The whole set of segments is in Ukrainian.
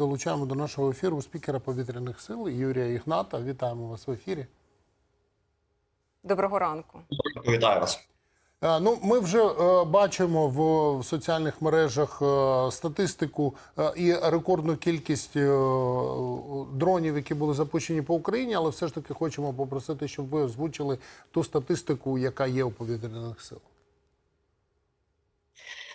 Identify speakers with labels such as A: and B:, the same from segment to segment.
A: Долучаємо до нашого ефіру спікера повітряних сил Юрія Ігната. Вітаємо вас в ефірі.
B: Доброго ранку.
C: Вітаю вас.
A: Е, Ну, ми вже е, бачимо в, в соціальних мережах е, статистику е, і рекордну кількість е, дронів, які були запущені по Україні, але все ж таки хочемо попросити, щоб ви озвучили ту статистику, яка є у повітряних сил.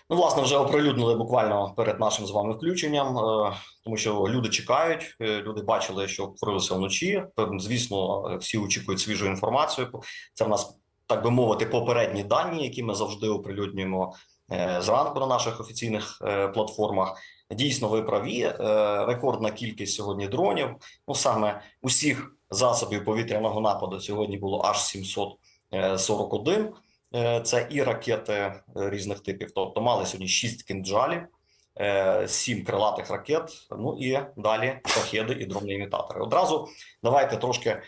C: Ну, власне, вже оприлюднили буквально перед нашим з вами включенням, е, тому що люди чекають. е, Люди бачили, що творилося вночі. Звісно, е, всі очікують свіжу інформацію. Це в нас так би мовити, попередні дані, які ми завжди оприлюднюємо зранку на наших офіційних платформах. Дійсно, ви праві. Рекордна кількість сьогодні дронів. Ну саме усіх засобів повітряного нападу сьогодні було аж 741. Е, Це і ракети е, різних типів. Тобто мали сьогодні 6 кінджалів, 7 крилатих ракет. Ну і далі шахеди і дрони-імітатори. Одразу давайте трошки е,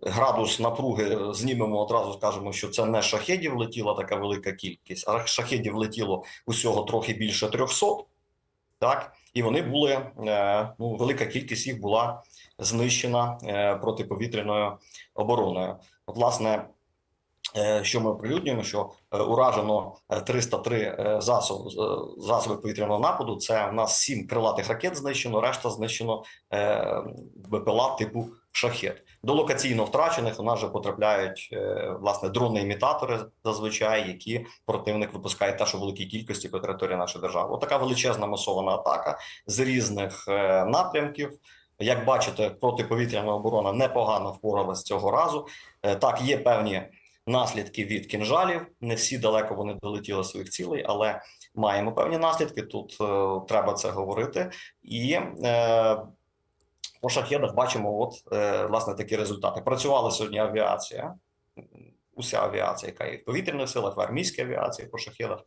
C: градус напруги знімемо. Одразу скажемо, що це не шахедів летіла така велика кількість, а шахедів летіло усього трохи більше 300. Так, і вони були е, ну, велика кількість їх була знищена е, протиповітряною обороною. От, власне, е, що ми оприлюднюємо, що е, уражено е, 303 е, засоб, е, засоби повітряного нападу. Це в нас 7 крилатих ракет знищено, решта знищено е, БПЛА типу шахет. До локаційно втрачених у нас вже потрапляють е, власне дрони-імітатори зазвичай, які противник випускає теж у великій кількості по території нашої держави. Отака величезна масована атака з різних е, напрямків. Як бачите, протиповітряна оборона непогано впоралась цього разу. Е, Так, є певні наслідки від кінжалів. Не всі далеко вони долетіли своїх цілей, але маємо певні наслідки. Тут е, треба це говорити. І е, по шахедах бачимо, от е, власне такі результати. Працювала сьогодні авіація, уся авіація, яка є в повітряних силах, в армійській авіації по шахедах.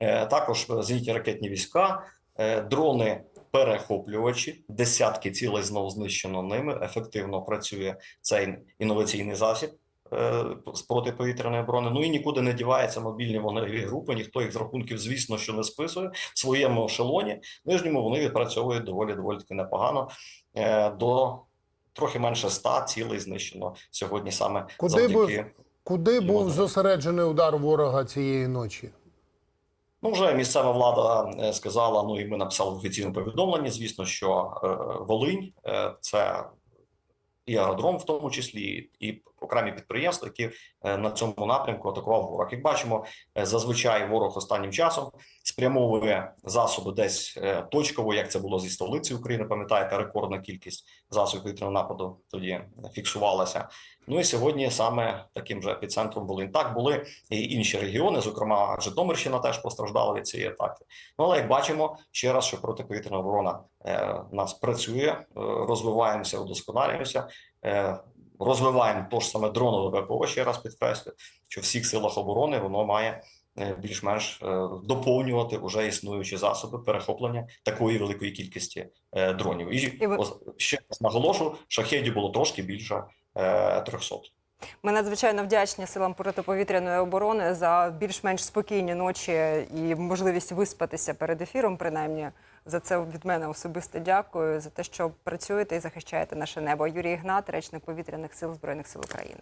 C: Е, також зенітні ракетні війська, е, дрони. Перехоплювачі, десятки цілей знову знищено ними. Ефективно працює цей інноваційний засіб з протиповітряної оборони. Ну і нікуди не дівається мобільні вогневі групи. Ніхто їх з рахунків, звісно, що не списує в своєму ешелоні. Нижньому вони відпрацьовують доволі доволі таки непогано. Е, До трохи менше ста цілей знищено сьогодні саме
A: Куди
C: завдяки.
A: Куди був зосереджений удар ворога цієї ночі?
C: Ну, вже місцева влада е, сказала. Ну і ми написали в офіційному повідомленні. Звісно, що е, Волинь е, це і аеродром, в тому числі, і окремі підприємства, які е, на цьому напрямку атакував ворог. Як бачимо, е, зазвичай ворог останнім часом спрямовує засоби десь е, точково, як це було зі столиці України. Пам'ятаєте, рекордна кількість засобів повітряного нападу тоді фіксувалася. Ну і сьогодні саме таким же епіцентром Волинь. Так були і інші регіони, зокрема Житомирщина теж постраждала від цієї атаки. Ну але як бачимо, ще раз, що протиповітряна оборона е, нас працює, е, розвиваємося, удосконалюємося, е, розвиваємо то ж саме дронове ППО, Ще раз підкреслю, що в всіх силах оборони воно має е, більш-менш е, доповнювати вже існуючі засоби перехоплення такої великої кількості е, дронів. І,
B: І ви-
C: ще раз наголошу, шахедів було трошки більше е, 300.
B: Ми надзвичайно вдячні силам протиповітряної оборони за більш-менш спокійні ночі і можливість виспатися перед ефіром. Принаймні за це від мене особисто дякую за те, що працюєте і захищаєте наше небо. Юрій Ігнат, речник повітряних сил збройних сил України.